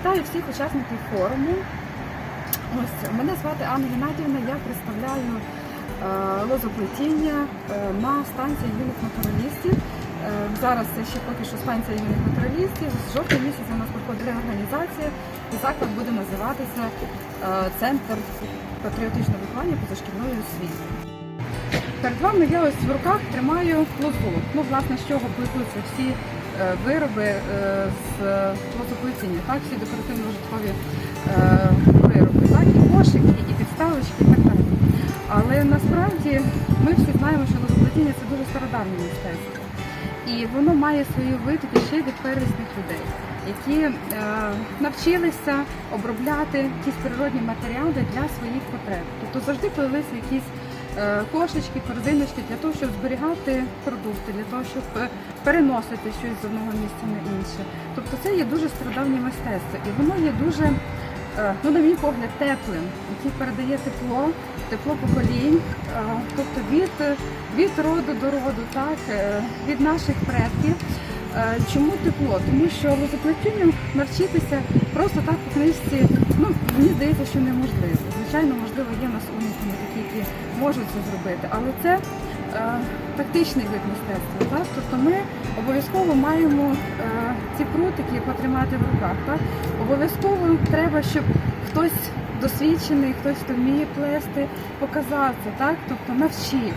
Вітаю всіх учасників форуму. Ось мене звати Анна Геннадівна, я представляю е, лозоплетіння е, на станції юних натуралістів. Е, зараз це ще поки що станція юних натуралістів. З жовтня місяця у нас проходить реорганізація і заклад буде називатися е, Центр патріотичного виховання позашкільної освіти. Перед вами я ось в руках тримаю лозу. Ну, власне, з чого плетуться всі е, вироби е, з лозоплетіння, так, всі декоративно-житкові е, вироби, так, і кошики, і підставочки, і так далі. Але насправді ми всі знаємо, що лозоплетіння це дуже стародавнє мистецтво. І воно має свої витоки ще від первісних людей, які е, навчилися обробляти якісь природні матеріали для своїх потреб. Тобто завжди появилися якісь е, кошечки, корзиночки для того, щоб зберігати продукти, для того, щоб е, переносити щось з одного місця на інше. Тобто це є дуже стародавнє мистецтво, і воно є дуже, е, ну, на мій погляд, теплим, яке передає тепло, тепло поколінь, е, тобто від, від роду до роду, так, е, від наших предків. Е, Чому тепло? Тому що лозоплетінню навчитися просто так по книжці, ну мені здається, що неможливо. Звичайно, можливо, є в нас умні такі, які можуть це зробити, але це е, тактичний вид мистецтва. Так? Тобто ми обов'язково маємо е, ці прутики потримати в руках. Так? Обов'язково треба, щоб хтось досвідчений, хтось хто вміє плести, показав це, так? тобто навчив.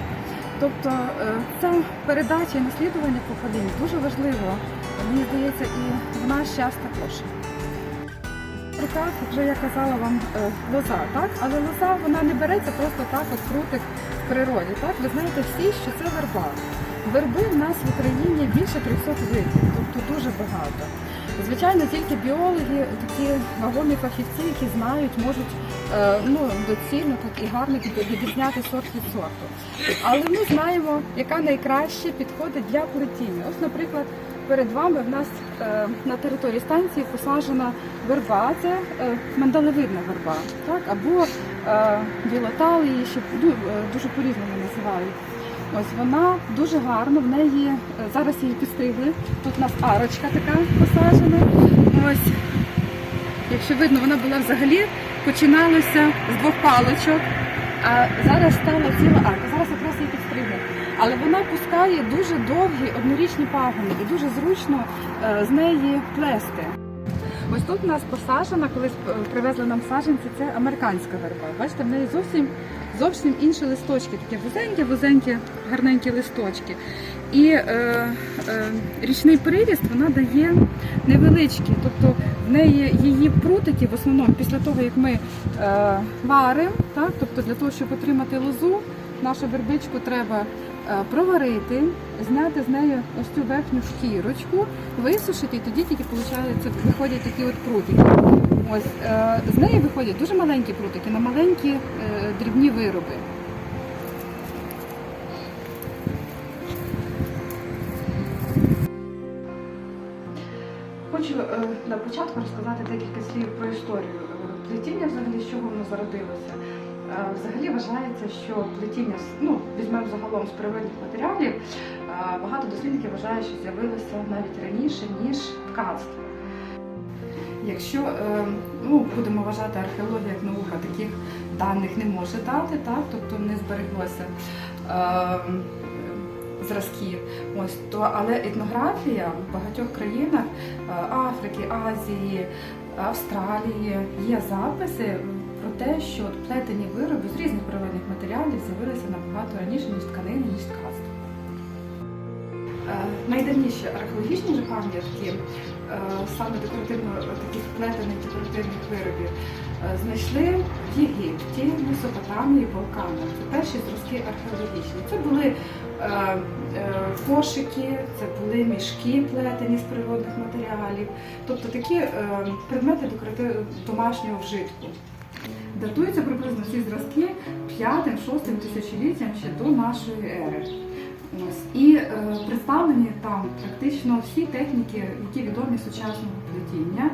Тобто е, ця передача і наслідування поколінь дуже важливо, мені здається, і в наш час також. В руках, вже я казала вам, е, лоза, так? Але лоза вона не береться просто так, от крутик в природі. Так? Ви знаєте всі, що це верба. Верби в нас в Україні більше 300 видів, тобто дуже багато. Звичайно, тільки біологи, такі вагомі фахівці, які знають, можуть е, ну, доцільно так і гарно відрізняти сорт від сорту. Але ми знаємо, яка найкраще підходить для плетіння. Ось, наприклад, перед вами в нас е, на території станції посаджена верба, це е, мандалевидна верба, так? або е, білотал, її ще ну, дуже по-різному називають. Ось вона дуже гарно, в неї зараз її підстригли. Тут у нас арочка така посаджена. Ось, якщо видно, вона була взагалі починалася з двох паличок, а зараз стала ціла арка. Зараз якраз її. Але вона пускає дуже довгі однорічні пагони і дуже зручно е, з неї плести. Ось тут у нас посаджена, колись е, привезли нам саджанці, це американська верба. Бачите, в неї зовсім зовсім інші листочки, такі вузенькі, вузенькі, гарненькі листочки. І е, е, річний приріст вона дає невеличкий. Тобто в неї її прутики в основному після того, як ми е, варимо, так, тобто для того, щоб отримати лозу, нашу вербичку треба проварити, зняти з неї ось цю верхню шкірочку, висушити, і тоді тільки виходять такі от прутики. Ось е, з неї виходять дуже маленькі прутики на маленькі е, дрібні вироби. Хочу е, на початку розказати декілька слів про історію е, плетіння, взагалі, з чого воно зародилося. Взагалі вважається, що плетіння, ну, візьмемо загалом з природних матеріалів, багато дослідників вважають, що з'явилося навіть раніше, ніж ткацтво. Якщо е, ну, будемо вважати археологію як наука, таких даних не може дати, так? тобто не збереглося е, зразків. Ось, то, але етнографія в багатьох країнах е, Африки, Азії, Австралії є записи те, що плетені вироби з різних природних матеріалів з'явилися набагато раніше, ніж тканини, ніж ткацтво. Е, Найдавніші археологічні пам'ятки е, саме декоративно таких плетених декоративних виробів е, знайшли в Єгипті, Месопотамії, Балканах. Це перші зразки археологічні. Це були кошики, це були мішки плетені з природних матеріалів, тобто такі предмети декоратив домашнього вжитку. Датуються приблизно ці зразки 5-6 тисячоліттям ще до нашої ери. Ось. І е, представлені там практично всі техніки, які відомі сучасного плетіння.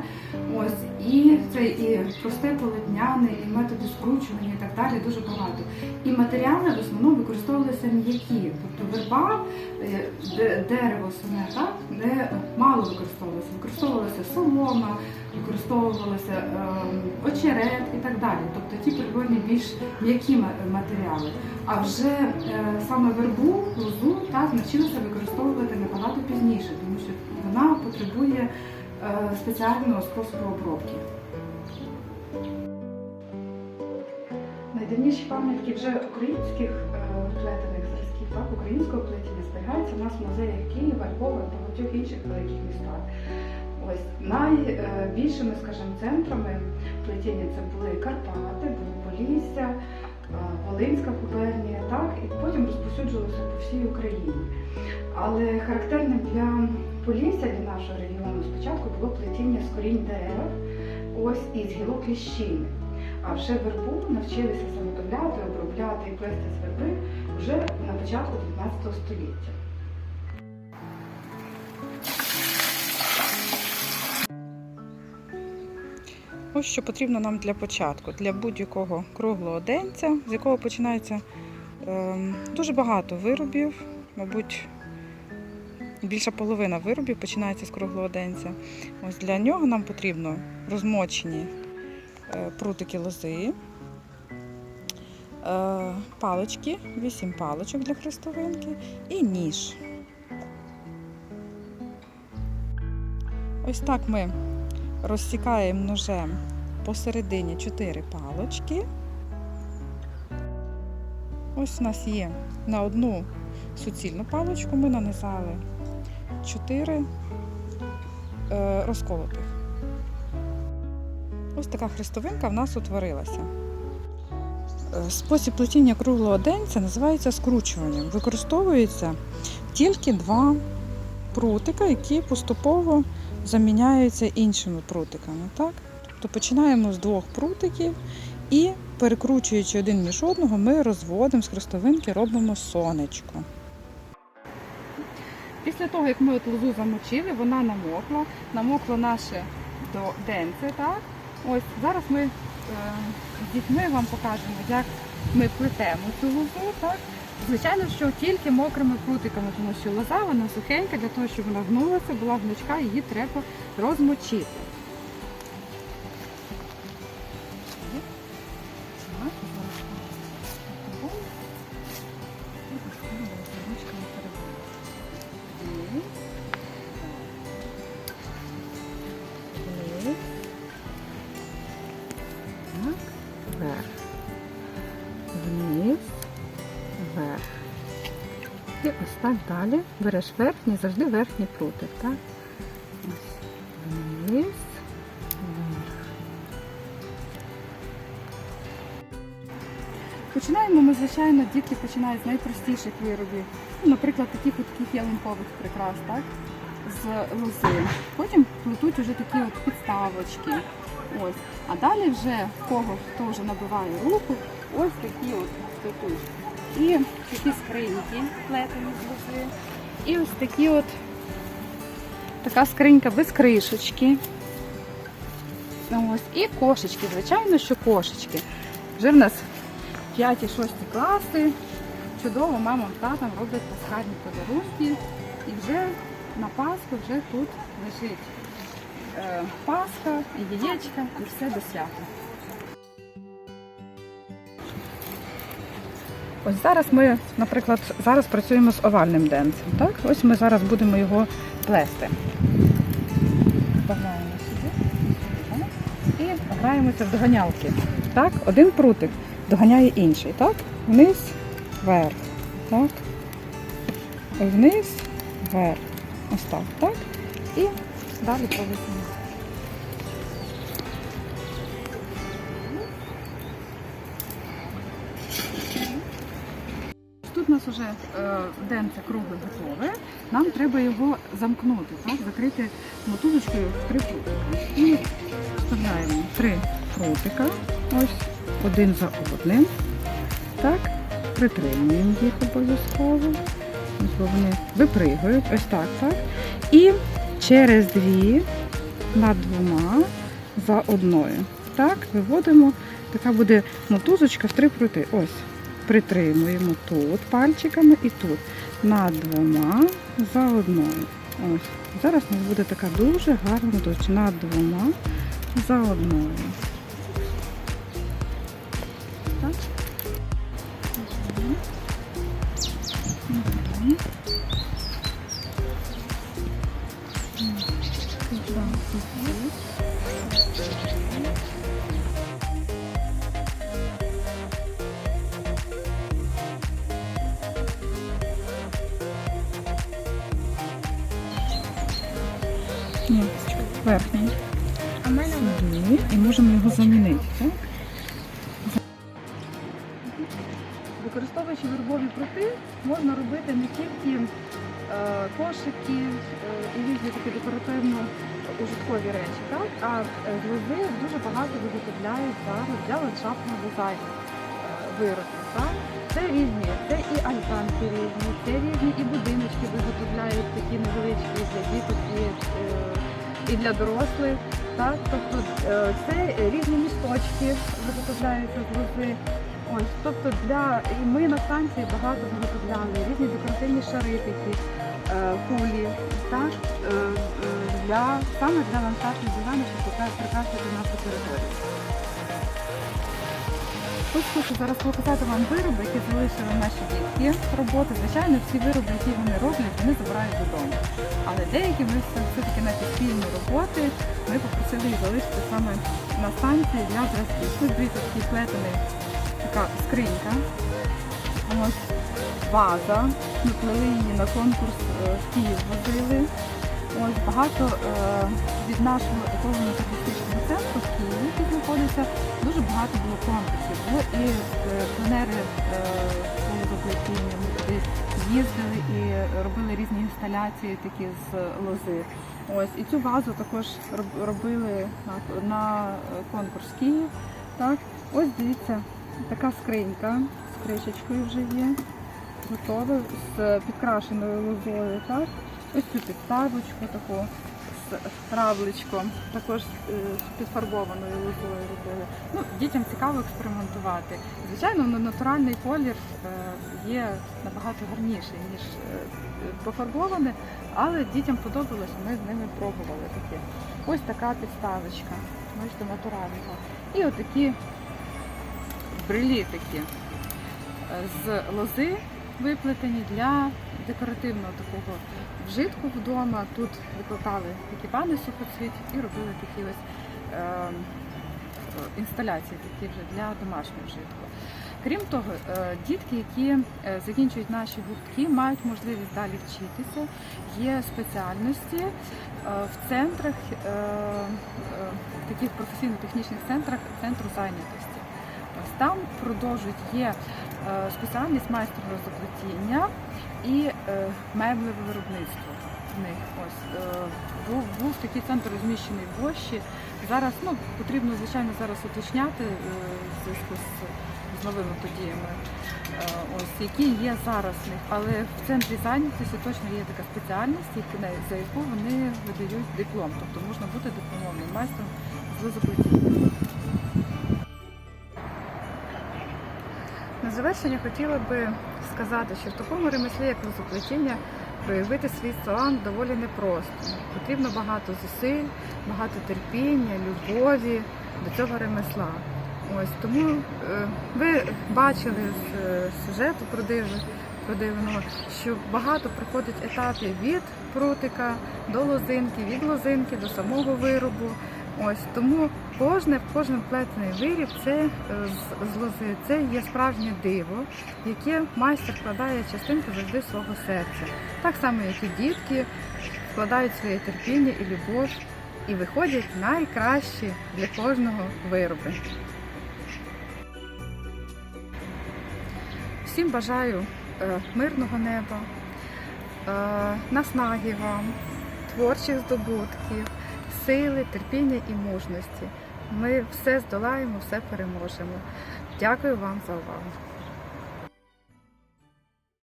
Ось. І це і просте полотняне, і методи скручування і так далі, дуже багато. І матеріали в основному використовувалися м'які. Тобто верба, е, дерево саме так, не мало використовувалося. Використовувалася солома, використовувалося ем, очерет і так далі. Тобто ті природні більш м'які матеріали. А вже е, саме вербу, лозу так, навчилися використовувати набагато пізніше, тому що вона потребує спеціального способу обробки. Найдавніші пам'ятки вже українських е, плетених зразків, так, українського плетіння зберігаються у нас в музеях Києва, Львова та багатьох інших великих містах. Ось найбільшими, скажімо, центрами плетіння це були Карпати, Полісся, е, Волинська губернія, так, і потім розповсюджувалося по всій Україні. Але характерним для Полісся, для нашого регіону, спочатку було плетіння з корінь дерев, ось із гілок ліщини. А вже вербу навчилися заготовляти, обробляти і плести з верби вже на початку 19 століття. Ось що потрібно нам для початку, для будь-якого круглого денця, з якого починається ем, дуже багато виробів, мабуть, більша половина виробів починається з круглого денця. Ось для нього нам потрібно розмочені е, прутики лози, е, палички, 8 паличок для хрестовинки і ніж. Ось так ми розсікаємо ножем посередині 4 палочки. Ось у нас є на одну суцільну паличку ми нанизали 4 е, розколотих. Ось така хрестовинка в нас утворилася. Е, Спосіб плетіння круглого денця називається скручуванням. Використовується тільки два прутика, які поступово заміняються іншими прутиками. Так? Тобто починаємо з двох прутиків і, перекручуючи один між одного, ми розводимо з хрестовинки, робимо сонечко. Після того, як ми лозу замочили, вона намокла, намокло наше денце? Ось зараз ми е, з дітьми вам покажемо, як ми плетемо цю лозу? Звичайно, що тільки мокрими прутиками, тому що лоза вона сухенька, для того, щоб вона гнулася, була гнучка, її треба розмочити. Так далі. Береш верхній, завжди верхній прутик, так? Вниз, вверх. Починаємо ми, звичайно, дітки починають з найпростіших виробів. Ну, наприклад, таких от таких ялинкових прикрас, так? З лози. Потім плетуть вже такі от підставочки. Ось. А далі вже в кого хто вже набиває руку, ось такі от плетуть. І такі скриньки плетені з лози. І ось такі от така скринька без кришечки. Ось. І кошечки, звичайно, що кошечки. Вже в нас 5-6 класи. Чудово мамам татам роблять пасхальні подарунки. І вже на Пасху вже тут лежить е, Пасха, яєчка, і все до свята. Ось зараз ми, наприклад, зараз працюємо з овальним денцем. Так? Ось ми зараз будемо його плести. Вставляємо сюди і граємося в доганялки. Так? Один прутик доганяє інший. Так? Вниз, вверх. Так? Вниз, вверх. Ось так. так? І далі повисимо. Нас вже денце кругле готове. Нам треба його замкнути, так? закрити мотузочкою в три прутика. І вставляємо три прутика, ось один за одним. Так, притримуємо їх обов'язково. Бо вони випригують, ось так, так. І через дві над двома за одною. Так, виводимо. Така буде мотузочка в три прути. Ось. Притримуємо тут пальчиками і тут. Над двома за одною. Ось. Зараз у нас буде така дуже гарна дощ над двома за одною. Так. Мене І можемо його замінити. Використовуючи вербові прути, можна робити не тільки е, кошики е, і різні такі декоративно-ужиткові речі, так? а е, з лози дуже багато виготовляють зараз для ландшафтного дизайну е, виробів. Це різні, це і альтанки різні, це різні і будиночки виготовляють такі невеличкі для діток і, е, і для дорослих. Тобто е, це різні місточки виготовляються з. Ось, тобто для і ми на станції багато виготовляли різні декоративні шари такі, е, кулі, так, е, для, саме для ландшафтних дизайну, щоб прикрасити нашу територію. Ось хочу зараз показати вам вироби, які залишили наші дітки роботи. Звичайно, всі вироби, які вони роблять, вони забирають додому. Але деякі ми все- все-таки наші спільні роботи ми попросили їх залишити саме на станції для зразків. Тут дивіться такий плетений така скринька. Ось ваза. Ми плели її на конкурс е, в Київ возили. Ось багато е, від нашого еколого-туристичного центру в Києві, який знаходиться, дуже багато було конкурсів. Було і е, пленери полузаплетіння. Ми туди їздили і робили різні інсталяції такі з лози. Ось і цю вазу також робили на, конкурс Київ. Так, ось дивіться, така скринька з кришечкою вже є. Готова з підкрашеною лозою. Так? Ось цю підставочку таку равличком, також е, з підфарбованою лозою робили. Ну, дітям цікаво експериментувати. Звичайно, натуральний колір е, є набагато гарніший, ніж е, пофарбоване, але дітям подобалося, ми з ними пробували таке. Ось така підставочка, бачите, натуральна. І отакі брелі такі е, з лози виплетені для декоративного такого вжитку вдома. Тут викладали такі ванни сухоцвіт і робили такі ось е, інсталяції такі вже для домашнього вжитку. Крім того, е, дітки, які е, закінчують наші гуртки, мають можливість далі вчитися. Є спеціальності в центрах, е, таких професійно-технічних центрах центру зайнятості. Ось там продовжують є спеціальність майстер розоплетіння і е, меблеве виробництво. В них ось е, був, був такий центр розміщений в Гощі. Зараз ну потрібно звичайно зараз уточняти е, в зв'язку з, з новими подіями. е, Ось які є зараз в них, але в центрі зайнятості точно є така спеціальність, за яку вони видають диплом, тобто можна бути дипломованим майстром з лозоплетіння. Завершення хотіла би сказати, що в такому ремеслі, як лозоплетіння, проявити свій талант доволі непросто. Потрібно багато зусиль, багато терпіння, любові до цього ремесла. Ось тому е, ви бачили з е, сюжету продив- продивленого, що багато проходить етапів від прутика до лозинки, від лозинки до самого виробу. Ось тому кожне, кожен плетений виріб це е, з, з лози, це є справжнє диво, яке майстер вкладає частинку завжди свого серця. Так само, як і дітки вкладають своє терпіння і любов і виходять найкращі для кожного вироби. Всім бажаю е, мирного неба, е, наснаги вам, творчих здобутків, сили, терпіння і мужності. Ми все здолаємо, все переможемо. Дякую вам за увагу.